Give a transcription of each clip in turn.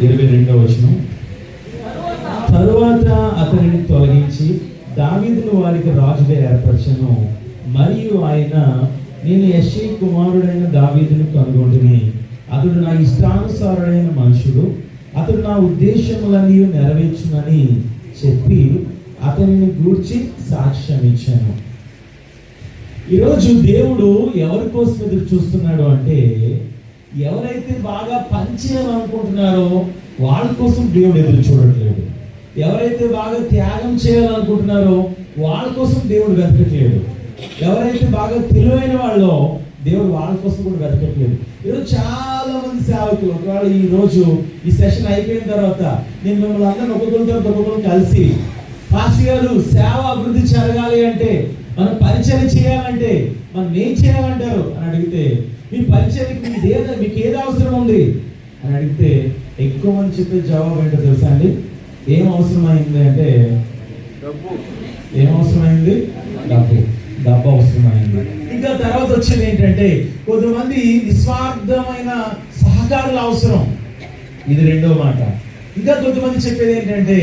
ఇరవై రెండవ వచనం. తరువాత అతనిని తొలగించి దావీదును వారికి రాజుగా ఏర్పరచను. మరియు ఆయన నేను యశ్వ కుమారుడైన దావీదును కనుగొంటుని. అతడు నా ఇష్టానుసారుడైన మనుషుడు. అతడు నా ఉద్దేశములన్నీ నెరవేర్చునని చెప్పి అతనిని గూర్చి సాక్ష్యం ఇచ్చాను ఈరోజు దేవుడు ఎవరి కోసం ఎదురు చూస్తున్నాడు అంటే ఎవరైతే బాగా పనిచేయాలనుకుంటున్నారో వాళ్ళ కోసం దేవుడు ఎదురు చూడట్లేదు ఎవరైతే బాగా త్యాగం చేయాలనుకుంటున్నారో వాళ్ళ కోసం దేవుడు వెతకట్లేదు ఎవరైతే బాగా తెలివైన వాళ్ళో దేవుడు వాళ్ళ కోసం కూడా వెతకట్లేదు ఈరోజు చాలా మంది సేవకులు ఒకవేళ ఈ రోజు ఈ సెషన్ అయిపోయిన తర్వాత నేను మిమ్మల్ని అందరిని ఒక్కొక్కరితో ఒక్కొక్కరు కలిసి పాస్టర్ గారు సేవ అభివృద్ధి జరగాలి అంటే మనం పరిచయం చేయాలంటే మనం ఏం చేయాలంటారు? అని అడిగితే మీ పరిచయకి మీకు ఏదో మీకు ఏది అవసరం ఉంది? అని అడిగితే ఎక్కువ మంది చెప్పే జవాబు ఏంటో తెలుసా అండి? ఏం అవసరమైంది అంటే ఏం అవసరమైంది? డబ్బు. డబ్బు అవసరమైంది. ఇంకా తర్వాత వచ్చేది ఏంటంటే కొంతమంది నిస్వార్థమైన సహకారులు అవసరం. ఇది రెండో మాట. ఇంకా కొంతమంది చెప్పేది ఏంటంటే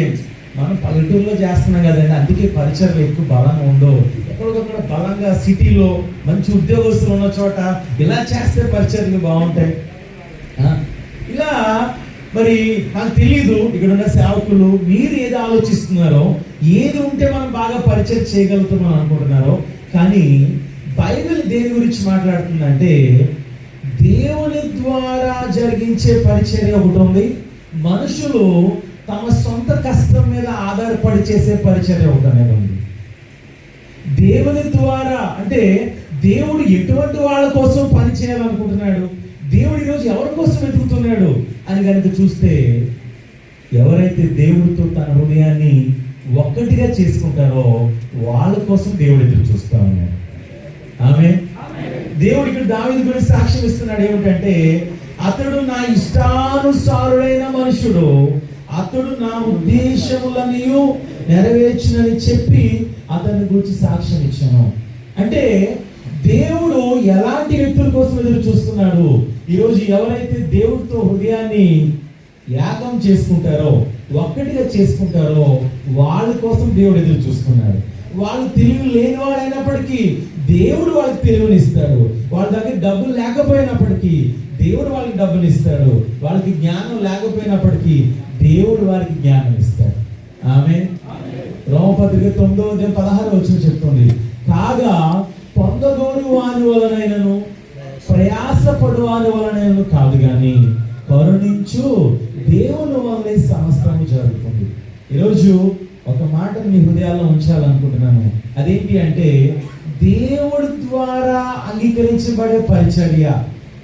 మనం పల్లెటూరులో చేస్తున్నాం కదండి అందుకే పరిచయం ఎక్కువ బలంగా ఉండవు ఎక్కడికక్కడ బలంగా సిటీలో మంచి ఉద్యోగస్తులు ఉన్న చోట ఇలా చేస్తే పరిచయాలు బాగుంటాయి. ఇలా మరి నాకు తెలియదు ఇక్కడ ఉన్న సేవకులు మీరు ఏది ఆలోచిస్తున్నారో ఏది ఉంటే మనం బాగా పరిచయం చేయగలుగుతున్నాం అనుకుంటున్నారో కానీ బైబిల్ దేని గురించి మాట్లాడుతుందంటే దేవుని ద్వారా జరిగించే పరిచర్య ఒకటి ఉంది. మనుషులు తమ సొంత కష్టం మీద ఆధారపడి చేసే పరిచర్య ఒకటి అనేది ఉంది. దేవుని ద్వారా అంటే దేవుడు ఎటువంటి వాళ్ళ కోసం పని చేయాలనుకుంటున్నాడు? దేవుడు ఈరోజు ఎవరి కోసం వెతుకుతున్నాడు? అని కనుక చూస్తే ఎవరైతే దేవుడితో తన హృదయాన్ని ఒక్కటిగా చేసుకుంటారో వాళ్ళ కోసం దేవుడు ఎదురు చూస్తా ఉన్నాడు. ఆమె దేవుడు ఇక్కడ దావిది గురించి సాక్ష్యం ఇస్తున్నాడు ఏమిటంటే అతడు నా ఇష్టానుసారుడైన మనుషుడు అతడు నా ఉద్దేశములని నెరవేర్చునని చెప్పి అతని గురించి సాక్ష్యం ఇచ్చాను. అంటే దేవుడు ఎలాంటి వ్యక్తుల కోసం ఎదురు చూస్తున్నాడు? ఈరోజు ఎవరైతే దేవుడితో హృదయాన్ని యాగం చేసుకుంటారో ఒక్కటిగా చేసుకుంటారో వాళ్ళ కోసం దేవుడు ఎదురు చూస్తున్నాడు. వాళ్ళు తెలివి లేని వాడైనప్పటికీ దేవుడు వాళ్ళకి తెలివిని ఇస్తాడు. వాళ్ళ దగ్గర డబ్బులు లేకపోయినప్పటికీ దేవుడు వాళ్ళకి డబ్బులు ఇస్తాడు. వాళ్ళకి జ్ఞానం లేకపోయినప్పటికీ దేవుడు వారికి జ్ఞానం ఇస్తాడు. ఆమె రోమపత్రిక తొమ్మిదో అధ్యాయం పదహారు వచ్చిన చెప్తుంది. కాగా పొందగోరు వాని వలనైనను ప్రయాసపడు వాని వలనైనను కాదు కానీ కరుణించు దేవుని వల్లే సమస్తము జరుగుతుంది. ఈరోజు ఒక మాట మీ హృదయాల్లో ఉంచాలనుకుంటున్నాను. అదేంటి అంటే దేవుడి ద్వారా అంగీకరించబడే పరిచర్య.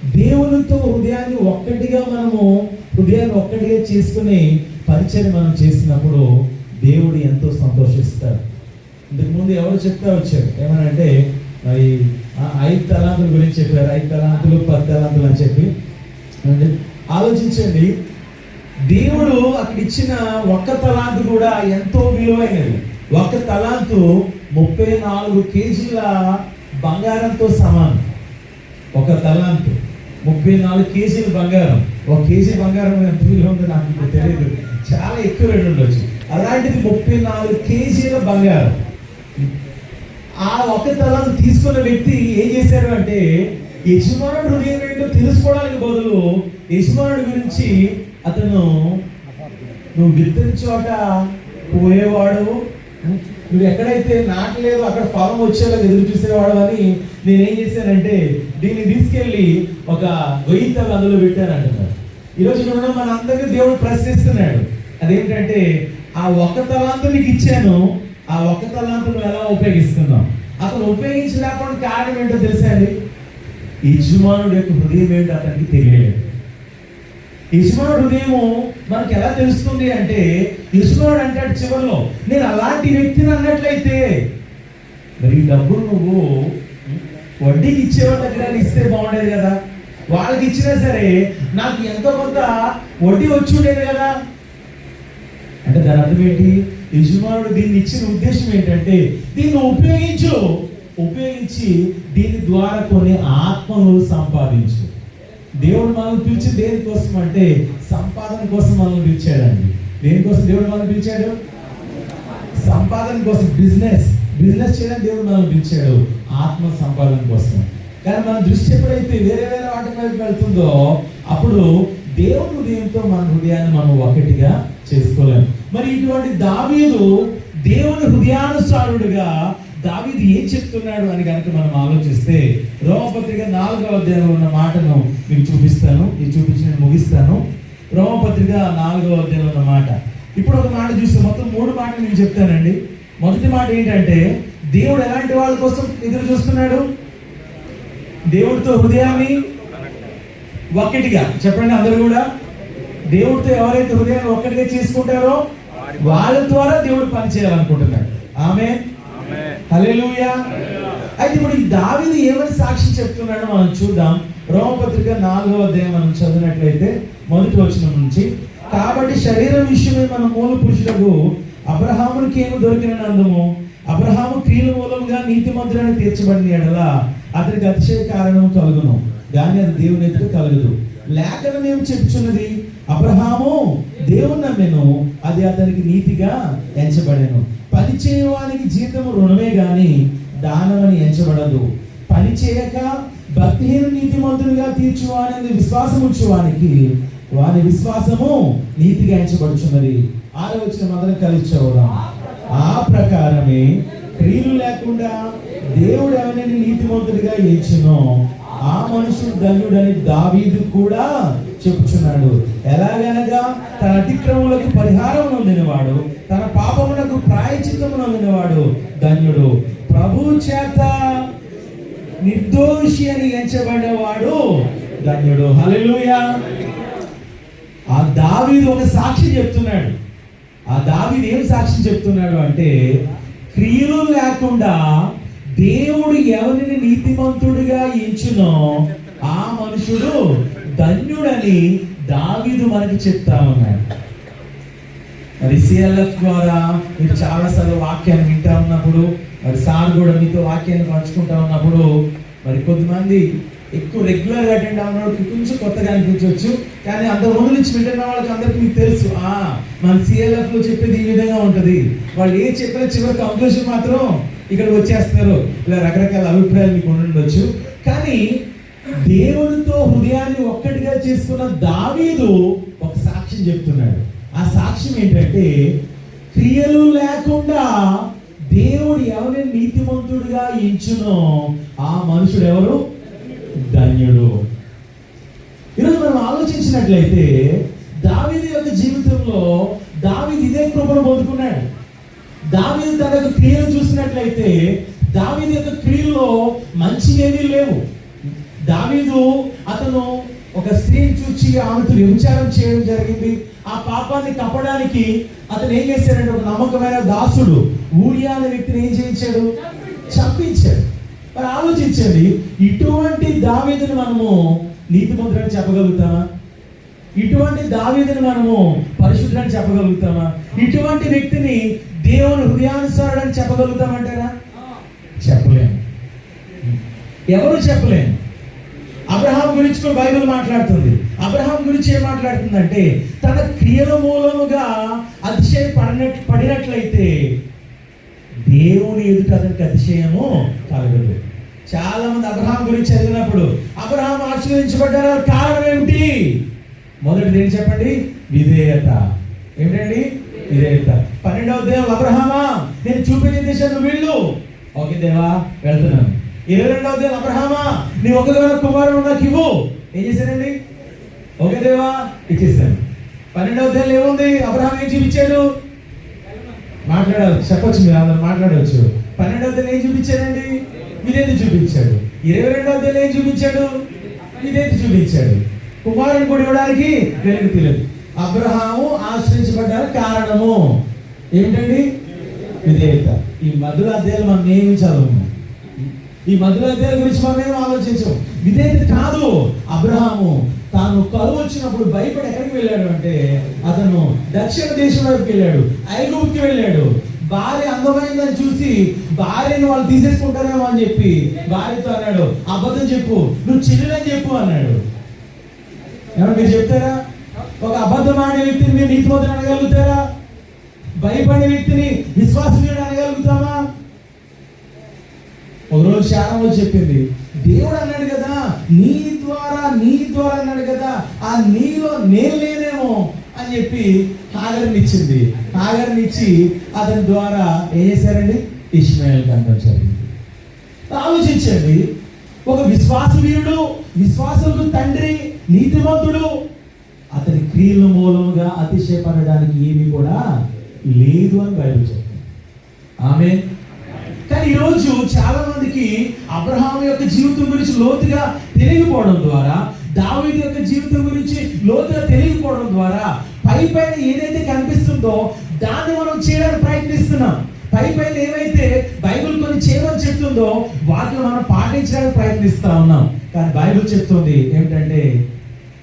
దేవునితో హృదయాన్ని ఒక్కటిగా మనము హృదయాన్ని ఒక్కటిగా చేసుకుని పరిచయం మనం చేసినప్పుడు దేవుడు ఎంతో సంతోషిస్తాడు. ఇంతకుముందు ఎవరు చెప్తా వచ్చారు? ఏమనంటే మరి ఐదు తలాంతుల గురించి చెప్పారు. ఐదు తలాంతులు పది తలాంతులు అని చెప్పి. ఆలోచించండి. దేవుడు అక్కడ ఇచ్చిన ఒక్క తలాంతు కూడా ఎంతో విలువైనది. ఒక్క తలాంతు ముప్పై నాలుగు కేజీల బంగారంతో సమానం. ఒక తలాంతు. ముప్పై నాలుగు కేజీల బంగారం. ఒక కేజీ బంగారం ఎంత విలువ ఉందో నాకు ఇప్పుడు తెలియదు. చాలా ఎక్కువ రేటు ఉండొచ్చు. అలాంటిది ముప్పై నాలుగు కేజీల బంగారం. ఆ ఒక తలాన్ని తీసుకున్న వ్యక్తి ఏం చేశారు అంటే యజమానుడు హృదయం ఏంటో తెలుసుకోవడానికి బదులు యజమానుడి గురించి అతను నువ్వు విత్తని చోట పోయేవాడు నువ్వు ఎక్కడైతే నాటలేదు అక్కడ ఫలం వచ్చేలా ఎదురు చూసేవాడు అని నేనేం చేశానంటే దీన్ని తీసుకెళ్ళి ఒక వెయ్యి తల అందులో పెట్టాను అంటున్నాడు. ఈరోజు ఇక్కడ మన అందరికీ దేవుడు ప్రశ్నిస్తున్నాడు. అదేంటంటే ఆ ఒక్క తలాంతు నీకు ఇచ్చాను ఆ ఒక్క తలాంతు నువ్వు ఎలా ఉపయోగిస్తున్నావు? అతను ఉపయోగించలేకుండా కారణం ఏంటో తెలుసా అండి? యజమానుడు యొక్క హృదయం ఏంటో అతనికి తెలియలేదు. యజమానుడు హృదయము మనకు ఎలా తెలుస్తుంది అంటే యజమానుడు అంటాడు చివరిలో నేను అలాంటి వ్యక్తిని అన్నట్లయితే మరి డబ్బులు నువ్వు వడ్డీకి ఇచ్చేవాళ్ళ దగ్గర ఇస్తే బాగుండేది కదా? వాళ్ళకి ఇచ్చినా సరే నాకు ఎంతో కొంత వడ్డీ వచ్చి ఉండేది కదా? అంటే దాని అర్థం ఏంటి? యజమానుడు దీన్ని ఇచ్చిన ఉద్దేశం ఏంటంటే దీన్ని ఉపయోగించు. ఉపయోగించి దీని ద్వారా కొన్ని ఆత్మను సంపాదించు. దేవుడు మనల్ని పిలిచి దేనికోసం అంటే సంపాదన కోసం మనల్ని పిలిచాడండి. దేనికోసం దేవుడు మనల్ని పిలిచాడు? సంపాదన కోసం బిజినెస్. బిజినెస్ చేయడానికి దేవుడు మనల్ని పిలిచాడు. ఆత్మ సంపాదన కోసం. కానీ మన దృష్టి ఎప్పుడైతే వేరే వేరే వాటి వైపు వెళ్తుందో అప్పుడు దేవుని హృదయంతో మన హృదయాన్ని మనం ఒకటిగా చేసుకోలేము మరి ఇటువంటి దావీదు దేవుని హృదయానుసారుడుగా దావిది ఏం చెప్తున్నాడు అని కనుక మనం ఆలోచిస్తే రోమపత్రిక నాలుగవ అధ్యాయంలో ఉన్న మాటను మీకు చూపిస్తాను. ఇది చూపించి నేను ముగిస్తాను. రోమపత్రిక నాలుగవ అధ్యాయంలో ఉన్న మాట. ఇప్పుడు ఒక మాట చూస్తే మొత్తం మూడు మాటలు నేను చెప్తానండి. మొదటి మాట ఏంటంటే దేవుడు ఎలాంటి వాళ్ళ కోసం ఎదురు చూస్తున్నాడు? దేవుడితో హృదయాన్ని ఒక్కటిగా చెప్పండి అందరూ కూడా. దేవుడితో ఎవరైతే హృదయాన్ని ఒక్కటిగా చేసుకుంటారో వాళ్ళ ద్వారా దేవుడు పని చేయాలనుకుంటున్నాడు. ఆమె హల్లెలూయా. అయితే ఇప్పుడు ఈ దావీదు ఏమని సాక్షి చెప్తున్నాడో మనం చూద్దాం. రోమపత్రిక నాలుగవ అధ్యాయం మనం చదివినట్లయితే మొదటి వచనం నుంచి కాబట్టి శరీరం విషయమే మన మూల పురుషులకు అబ్రహామునికి ఏమి దొరికిన నందము అబ్రహాము క్రియల మూలముగా నీతిమంతులను తీర్చబడిన ఎడల అతనికి అతిశయ కారణం కలుగును. కానీ అది దేవుని ఎదుట కలగదు. లేఖనం ఏమి చెప్తున్నది? అబ్రహాము దేవుని నమ్మెను. అది అతనికి నీతిగా ఎంచబడెను. పని చేయవానికి జీతము రుణమే గాని దానమని ఎంచబడదు. పని చేయక భక్తిహీన నీతిమంతునిగా తీర్చువానని విశ్వాసం ఉంచువానికి వారి విశ్వాసము నీతిగా ఎంచబడుచున్నది. ఆలోచన మొదలు కలిసి ఆ ప్రకారమే క్రియలు లేకుండా దేవుడు ఎవరిని నీతిమంతుడిగా ఎంచునో ఆ మనుషుడు ధన్యుడని దావీదు కూడా చెప్పుచున్నాడు. ఎలాగనగా తన అతిక్రమములకు పరిహారం నొందినవాడు తన పాపములకు ప్రాయచితము నొందినవాడు ధన్యుడు. ప్రభు చేత నిర్దోషి అని ఎంచబడేవాడు ధన్యుడు. హల్లెలూయా. ఆ దావీదు ఒక సాక్షి చెప్తున్నాడు. ఆ దావీదు ఏం సాక్షి చెప్తున్నాడు అంటే క్రియలు లేకుండా దేవుడు ఎవరిని నీతిమంతుడిగా ఎంచునో ఆ మనుషుడు ధన్యుడని దావీదు మనకి చెప్తా ఉన్నాడు. మరి సిఎల్ఎఫ్ ద్వారా మీరు చాలాసార్లు వాక్యాన్ని వింటా ఉన్నప్పుడు మరి సార్ కూడా మీతో వాక్యాన్ని పంచుకుంటా ఉన్నప్పుడు మరి కొద్దిమంది ఎక్కువ రెగ్యులర్గా అటెండ్ అవ్వడానికి కొంచెం కొత్తగా అనిపించవచ్చు. కానీ అంత ముందు నుంచి వింటున్న వాళ్ళకి అందరికీ మీకు తెలుసు ఆ మన సిఎల్ఎఫ్లో చెప్పేది ఈ విధంగా ఉంటుంది. వాళ్ళు ఏ చెప్పిన చివరి కంక్లూషన్ మాత్రం ఇక్కడ వచ్చేస్తారు ఇలా రకరకాల అభిప్రాయాలు మీకు ఉండొచ్చు కానీ దేవుడితో హృదయాన్ని ఒక్కటిగా చేసుకున్న దావీదు ఒక సాక్ష్యం చెప్తున్నాడు. ఆ సాక్ష్యం ఏంటంటే క్రియలు లేకుండా దేవుడు ఎవరిని నీతిమంతుడిగా ఎంచునో ఆ మనుషుడు ఎవరు? ధన్యుడు. ఈరోజు మనం ఆలోచించినట్లయితే దావీదు యొక్క జీవితంలో దావీదు ఇదే కృపను పొందుకున్నాడు. దావీదు తన యొక్క క్రియలు చూసినట్లయితే దావీదు యొక్క క్రియల్లో మంచి ఏమీ లేవు. దావీదు అతను ఒక స్త్రీని చూచి ఆమెతో వ్యభిచారం చేయడం జరిగింది. ఆ పాపాన్ని కప్పడానికి అతను ఏం చేశాడంటే ఒక నమ్మకమైన దాసుడు ఊరియా అనే వ్యక్తిని ఏం చేయించాడు? చంపించాడు. మరి ఆలోచించండి ఇటువంటి దావీదుని మనము నీతిమంతుడని చెప్పగలుగుతామా? ఇటువంటి దావీదుని మనము పరిశుద్ధుడని చెప్పగలుగుతామా? ఇటువంటి వ్యక్తిని దేవుని హృదయానుసారుడని చెప్పగలుగుతామంటారా? చెప్పలేము ఎవరు చెప్పలేము అబ్రహాం గురించి కూడా బైబిల్ మాట్లాడుతుంది. అబ్రహాం గురించి ఏం మాట్లాడుతుందంటే తన క్రియల మూలముగా అతిశయ పడినట్ పడినట్లయితే దేవుని ఎదుట అతనికి అతిశయము కలగదు. చాలా మంది అబ్రహాం గురించి చదివినప్పుడు అబ్రహాం ఆశీర్వదించబడ్డారు? కారణం ఏమిటి? మొదటిది ఏం చెప్పండి? విధేయత. ఏమిటండి? విధేయత. పన్నెండవ దేవం అబ్రహామా? నేను చూపించే దేశాన్ని వీళ్ళు. ఓకే దేవా వెళ్తున్నాను. ఇరవై రెండవ దేవం అబ్రహామా? నీ ఒకగానో కుమారుడు నాకు ఇవ్వు. ఏం చేశానండి ఓకే దేవా ఇచ్చేసాను పన్నెండవ దేవం ఏముంది? అబ్రహాం ఏం చూపించాడు? మాట్లాడాలి చెప్పొచ్చు మీరు అందరు మాట్లాడవచ్చు. పన్నెండవ దేవం ఏం చూపించాడండి? ఇదేది చూపించాడు. ఇరవై రెండవ దేవం ఏం చూపించాడు? ఇదేది చూపించాడు. కుమారుని కూడా ఇవ్వడానికి వెలుగు తెలియదు అబ్రహాము ఆశ్రయించబడ్డానికి కారణము. ఏంటండి? విధేయత ఈ మధుర అధ్యాయులు మనం ఏమి చదవము ఈ మధుర అధ్యాయుల గురించి మనం ఏం ఆలోచించాం? విధేయత కాదు అబ్రహాము. తాను కరువు వచ్చినప్పుడు భయపడి ఎక్కడికి వెళ్ళాడు అంటే అతను దక్షిణ దేశం వైపుకి వెళ్ళాడు ఐగుప్తికి వెళ్ళాడు. భార్య అందమైందని చూసి భార్యను వాళ్ళు తీసేసుకుంటారేమో అని చెప్పి భార్యతో అన్నాడు అబద్ధం చెప్పు నువ్వు చెల్లెలని చెప్పు అన్నాడు. ఏమన్నా మీరు చెప్తారా? ఒక అబద్ధమాడే వ్యక్తిని మీరు నీతిమంతుడు అడగలుగుతారా భయపడే వ్యక్తిని విశ్వాసుడు అనగలుగుతామా ఒకరోజు శారమ్మ చెప్పింది దేవుడు అన్నాడు కదా నీ ద్వారా నీ ద్వారా అన్నాడు కదా ఆ నీలో నేను లేనేమో అని చెప్పి హాగర్ని ఇచ్చింది. ఇచ్చి అతని ద్వారా ఏం చేశారండి? ఇష్మాయిల్ కనడం జరిగింది ఆలోచించండి ఒక విశ్వాసవీరుడు విశ్వాసకు తండ్రి నీతిమంతుడు అతని క్రియల మూలముగా అతిశయపడడానికి ఏమీ కూడా లేదు అని బైబిల్ చెప్తుంది. ఆమె కానీ ఈరోజు చాలా మందికి అబ్రహాం యొక్క జీవితం గురించి లోతుగా తెలియకపోవడం ద్వారా దావీదు యొక్క జీవితం గురించి లోతుగా తెలియకపోవడం ద్వారా పై పైన ఏదైతే కనిపిస్తుందో దాన్ని మనం చేయడానికి ప్రయత్నిస్తున్నాం. పై పైన ఏవైతే బైబిల్ కొన్ని చేయమని చెప్తుందో వాటిని మనం పాటించడానికి ప్రయత్నిస్తా ఉన్నాం. కానీ బైబిల్ చెప్తుంది ఏమిటంటే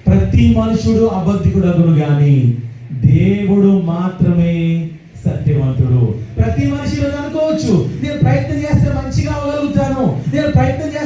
ప్రతి మనుషుడు అబద్ధికుడగును కానీ దేవుడు మాత్రమే సత్యవంతుడు. ప్రతి మనిషి అనుకోవచ్చు నేను ప్రయత్నం చేస్తే మంచిగా అవ్వగలుగుతాను నేను ప్రయత్నం